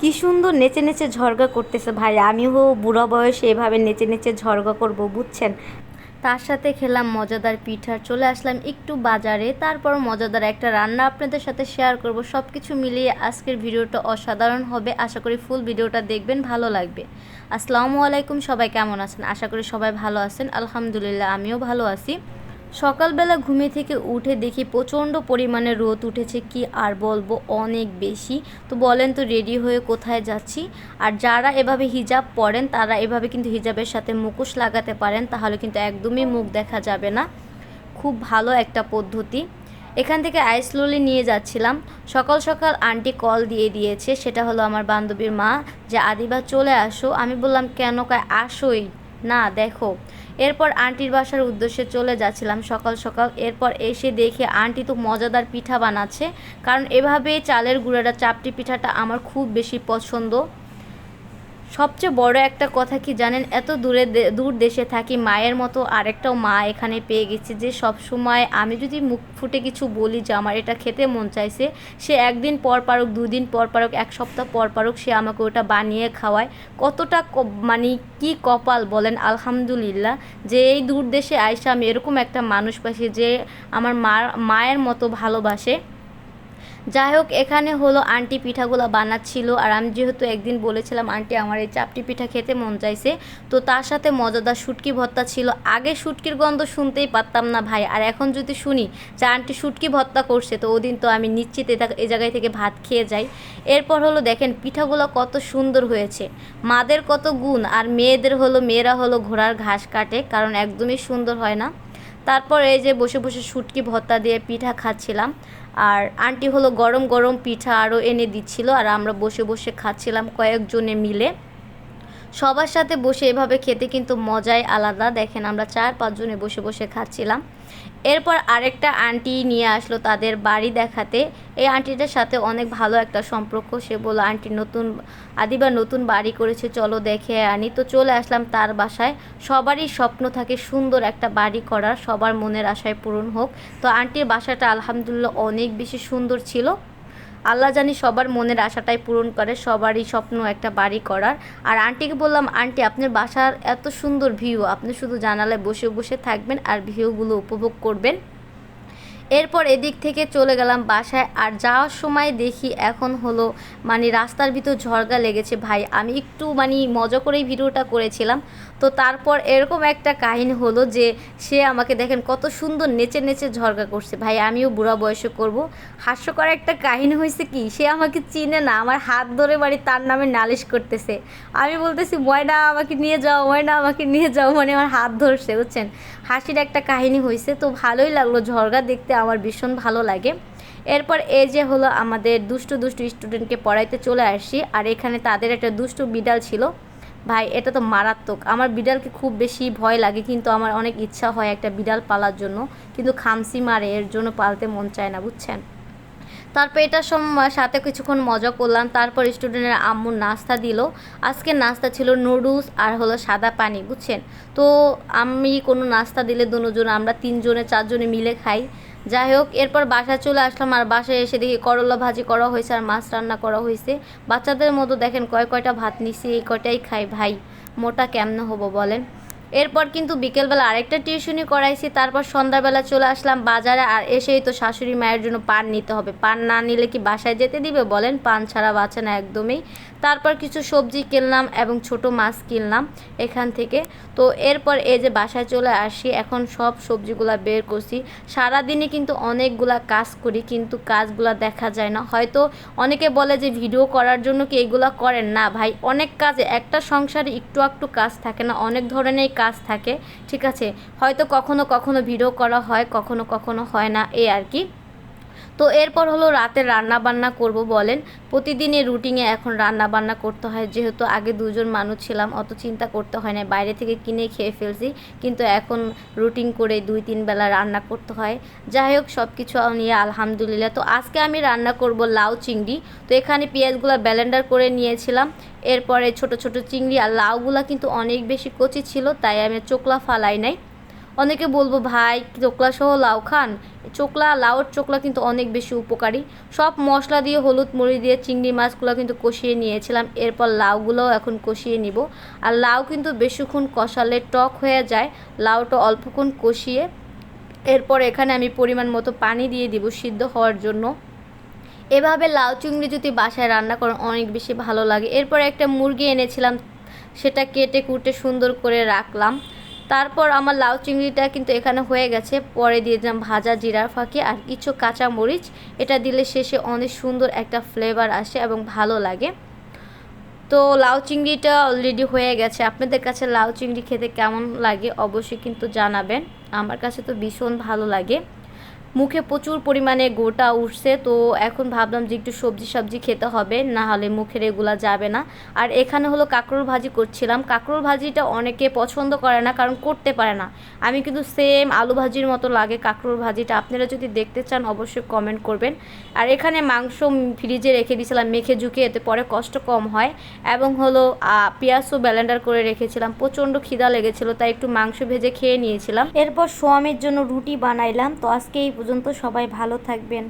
কি সুন্দর নেচে নেচে ঝরগা করতেছে ভাই। আমিও বুড়া বয়সে এভাবে নেচে নেচে ঝরগা করব, বুঝছেন? তার সাথে খেলাম মজাদার পিঠা চলে আসলাম একটু বাজারে। তারপর মজাদার একটা রান্না আপনাদের সাথে শেয়ার করব। সব কিছু মিলিয়ে আজকের ভিডিওটা অসাধারণ হবে। আশা করি ফুল ভিডিওটা দেখবেন, ভালো লাগবে। আসসালামু আলাইকুম, সবাই কেমন আছেন? আশা করি সবাই ভালো আছেন। আলহামদুলিল্লাহ, আমিও ভালো আছি। সকালবেলা ঘুমে থেকে উঠে দেখি প্রচণ্ড পরিমাণে রোদ উঠেছে, কি আর বলব, অনেক বেশি। তো বলেন তো রেডি হয়ে কোথায় যাচ্ছি? আর যারা এভাবে হিজাব পরেন, তারা এভাবে কিন্তু হিজাবের সাথে মুখোশ লাগাতে পারেন, তাহলে কিন্তু একদমই মুখ দেখা যাবে না। খুব ভালো একটা পদ্ধতি। এখান থেকে আইসলোলি নিয়ে যাচ্ছিলাম। সকাল সকাল আন্টি কল দিয়ে দিয়েছে, সেটা হলো আমার বান্ধবীর মা, যে, আদিবা, চলে আসো। আমি বললাম, কেন কায়, আসোই। না, দেখো। এরপর আন্টির বাসার উদ্দেশ্যে চলে যাচ্ছিলাম সকাল সকাল। এরপর এসে দেখে আন্টি তো মজাদার পিঠা বানাচ্ছে। কারণ এভাবে চালের গুঁড়াটা, চাপটি পিঠাটা আমার খুব বেশি পছন্দ। সবচেয়ে বড় একটা কথা কি জানেন? এত দূরে দূর দেশে থাকি, মায়ের মতো আরেকটাও মা এখানে পেয়ে গেছে যে সব সময় আমি যদি মুখ ফুটে কিছু বলি যে আমার এটা খেতে মন চাইছে, সে একদিন পর পারুক, দুদিন পর পারুক, এক সপ্তাহ পর পারুক, সে আমাকে ওটা বানিয়ে খাওয়ায়। কতটা মানে কি কপাল বলেন, আলহামদুলিল্লাহ, যে এই দূর দেশে আইসা আমি এরকম একটা মানুষ পাশে যে আমার মা মায়ের মতো ভালোবাসে। যাই হোক এখানে হলো আন্টি পিঠাগুলো বানাচ্ছিল। আর আমি যেহেতু একদিন বলেছিলাম, আন্টি, আমার এই চাপটি পিঠা খেতে মন চাইছে। তো তার সাথে মজাদার শুটকি ভর্তা ছিল। আগে শুটকির গন্ধ শুনতেই পারতাম না ভাই। আর এখন যদি শুনি যে আন্টি শুটকি ভর্তা করছে, তো ওদিন তো আমি নিশ্চিত এ জায়গায় থেকে ভাত খেয়ে যাই। এরপর হলো দেখেন, পিঠাগুলো কত সুন্দর হয়েছে। মাদের কত গুণ, আর মেয়েদের হলো, মেয়েরা হলো ঘোড়ার ঘাস কাটে, কারণ একদমই সুন্দর হয় না। তারপর এই যে বসে বসে শুটকি ভর্তা দিয়ে পিঠা খাচ্ছিলাম। আর আন্টি হলো গরম গরম পিঠা আরও এনে দিচ্ছিল, আর আমরা বসে বসে খাচ্ছিলাম কয়েকজনে মিলে। সবার সাথে বসে এভাবে খেতে কিন্তু মজাই আলাদা। দেখেন আমরা চার পাঁচজনে বসে বসে খাচ্ছিলাম। এরপর আরেকটা আন্টি নিয়ে আসলো তাদের বাড়ি দেখাতে। এই আন্টিটার সাথে অনেক ভালো একটা সম্পর্ক। সে বলল আন্টি নতুন, আদিবার নতুন বাড়ি করেছে। চলো দেখে আনি। তো চলে আসলাম তার বাসায়। সবারই স্বপ্ন থাকে সুন্দর একটা বাড়ি করার। সবার মনের আশায় পূরণ হোক। তো আন্টির বাসাটা আলহামদুলিল্লাহ অনেক বেশি সুন্দর ছিল। আল্লাহ জানি সবার মনের আশাটাই পূরণ করে, সবারই স্বপ্ন একটা বাড়ি করার। আর আন্টিকে বললাম, আন্টি, আপনার বাসার এত সুন্দর ভিউ আপনি শুধু জানালায় বসে বসে থাকবেন আর ভিউগুলো উপভোগ করবেন। এরপর এদিক থেকে চলে গেলাম বাসায় আর যাওয়ার সময় দেখি এখন হলো মানে রাস্তার ভিতর ঝড়গা লেগেছে। ভাই, আমি একটু মানে মজা করেই ভিডিওটা করেছিলাম। তো তারপর এরকম একটা কাহিনী হলো যে সে আমাকে দেখেন কত সুন্দর নেচে নেচে ঝরগা করছে। ভাই, আমিও বুড়া বয়সে করব। হাস্যকর একটা কাহিনী হয়েছে কি, সে আমাকে চিনে না, আমার হাত ধরে বাড়ি তার নামে নালিশ করতেছে। আমি বলতেছি, ময়না, আমাকে নিয়ে যাও, ময়না, আমাকে নিয়ে যাও। মানে আমার হাত ধরছে, বুঝছেন? হাসির একটা কাহিনী হয়েছে তো ভালোই লাগল ঝরগা দেখতে, আমার ভীষণ ভালো লাগে। এরপর এ যে হলো আমাদের দুষ্টু দুষ্টু স্টুডেন্টকে পড়াইতে চলে আসি আর এখানে তাদের একটা দুষ্টু বিড়াল ছিল। ভাই, এটা তো মারাত্মক। আমার বিড়ালকে খুব বেশি ভয় লাগে, কিন্তু আমার অনেক ইচ্ছা হয় একটা বিড়াল পালার জন্য, কিন্তু খামসি মারে, এর জন্য পালতে মন চায় না, বুঝছেন? তারপর সময় সাথে কিছুক্ষণ মজা করলাম। তারপর স্টুডেন্টের আম্মুর নাস্তা দিল। আজকে নাস্তা ছিল নুডলস আর হলো সাদা পানি, বুঝছেন? তো আমি কোনো নাস্তা দিলে দুজন, আমরা তিনজনে, চারজনে মিলে খাই। যাই হোক, এরপর বাসায় চলে আসলাম আর বাসায় এসে দেখি করলা ভাজি করা হয়েছে আর মাছ রান্না করা হয়েছে। বাচ্চাদের মতো দেখেন কয় কয়টা ভাত নিছি, এই কয়টাই খাই। ভাই, মোটা কেমন হব বলেন? এরপর কিন্তু বিকেলবেলা আরেকটা টিউশনি করাইছি, তারপর সন্ধ্যাবেলা চলে আসলাম বাজারে আর এসেই তো শাশুড়ি মায়ের জন্য পান নিতে হবে। পান না নিলে কি বাসায় যেতে দিবে বলেন? পান ছাড়া বাঁচে না একদমই। তারপর কিছু সবজি কিনলাম এবং ছোট মাছ কিনলাম এখান থেকে। তো এরপর এই যে বাসায় চলে আসি, এখন সব সবজিগুলা বের করছি। সারাদিনে কিন্তু অনেকগুলা কাজ করি, কিন্তু কাজগুলা দেখা যায় না। হয়তো অনেকে বলে যে ভিডিও করার জন্য কি এগুলা করেন? না ভাই, অনেক কাজে একটা সংসারে একটু একটু কাজ থাকে না। অনেক ধরনের কাজ থাকে, ঠিক আছে? হয়তো কখনো কখনো ভিডিও করা হয়, কখনো কখনো হয় না এ আর কি। তো এরপর হলো রাতে রান্না বান্না করব বলেন। প্রতিদিনের রুটিনে এখন রান্না বান্না করতে হয়, যেহেতু আগে দুজন মানুষ ছিলাম, অত চিন্তা করতে হয় না বাইরে থেকে কিনে খেয়ে ফেলছি, কিন্তু এখন রুটিন করে দুই, তিন বেলা রান্না করতে হয়। যাই হোক সব কিছু নিয়ে আলহামদুলিল্লাহ। তো আজকে আমি রান্না করব লাউ চিংড়ি। তো এখানে পেঁয়াজগুলো ব্যালেন্ডার করে নিয়েছিলাম। এরপরে ছোট ছোট চিংড়ি আর লাউগুলা কিন্তু অনেক বেশি কচি ছিল, তাই আমি চোকলা ফালাই নাই। অনেকে বলব, ভাই চোকলা সহ লাউ খান? চোকলা, লাউর চোকলা কিন্তু অনেক বেশি উপকারী। সব মশলা দিয়ে হলুদ, মরিচ দিয়ে চিংড়ি মাছগুলো কিন্তু কষিয়ে নিয়েছিলাম। এরপর লাউগুলোও এখন কষিয়ে নিব। আর লাউ কিন্তু বেশিক্ষণ কষালে টক হয়ে যায়। লাউটা অল্পক্ষণ কষিয়ে এরপর এখানে আমি পরিমাণ মতো পানি দিয়ে দিব সিদ্ধ হওয়ার জন্য। এভাবে লাউ, চিংড়ি যদি বাসায় রান্না করেন, অনেক বেশি ভালো লাগে। এরপর একটা মুরগি এনেছিলাম, সেটা কেটে কুটে সুন্দর করে রাখলাম। তারপর আমার লাউ চিংড়িটা কিন্তু এখানে হয়ে গেছে। পরে দিয়ে দিলাম ভাজা জিরার ফাঁকে আর কিছু কাঁচা মরিচ এটা দিলে শেষে অনেক সুন্দর একটা ফ্লেভার আসে এবং ভালো লাগে। তো লাউ চিংড়িটা অলরেডি হয়ে গেছে। আপনাদের কাছে লাউ চিংড়ি খেতে কেমন লাগে অবশ্যই কিন্তু জানাবেন। আমার কাছে তো ভীষণ ভালো লাগে। মুখে প্রচুর পরিমাণে গোটা উঠছে, তো এখন ভাবলাম যে একটু সবজি সবজি খেতে হবে, না হলে মুখের এগুলা যাবে না। আর এখানে হলো কাঁকরোল ভাজি করছিলাম। কাঁকরোল ভাজিটা অনেকে পছন্দ করে না, কারণ করতে পারে না। আমি কিন্তু সেম আলু ভাজির মতো লাগে কাঁকরোল ভাজিটা। আপনারা যদি দেখতে চান, অবশ্যই কমেন্ট করবেন। আর এখানে মাংস ফ্রিজে রেখে দিয়েছিলাম, মেখে ঝুঁকে, এতে পরে কষ্ট কম হয়। এবং হলো পেঁয়াজও ব্যালেন্ডার করে রেখেছিলাম। প্রচণ্ড খিদা লেগেছিল, তাই একটু মাংস ভেজে খেয়ে নিয়েছিলাম। এরপর সোয়ামের জন্য রুটি বানাইলাম। তো আজকে এই পর্যন্ত সবাই ভালো থাকবেন।